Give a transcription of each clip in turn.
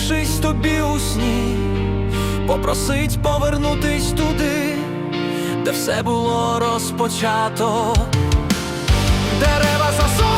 З'явившись тобі у сні, попросить повернутись туди, де все було розпочато. Дерева засохли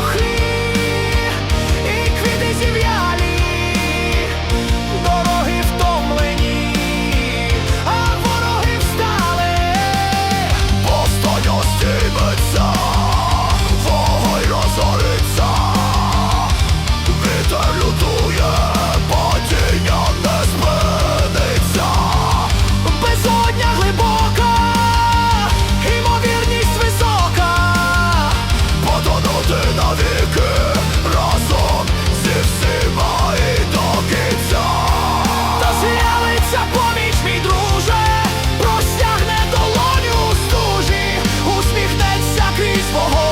home.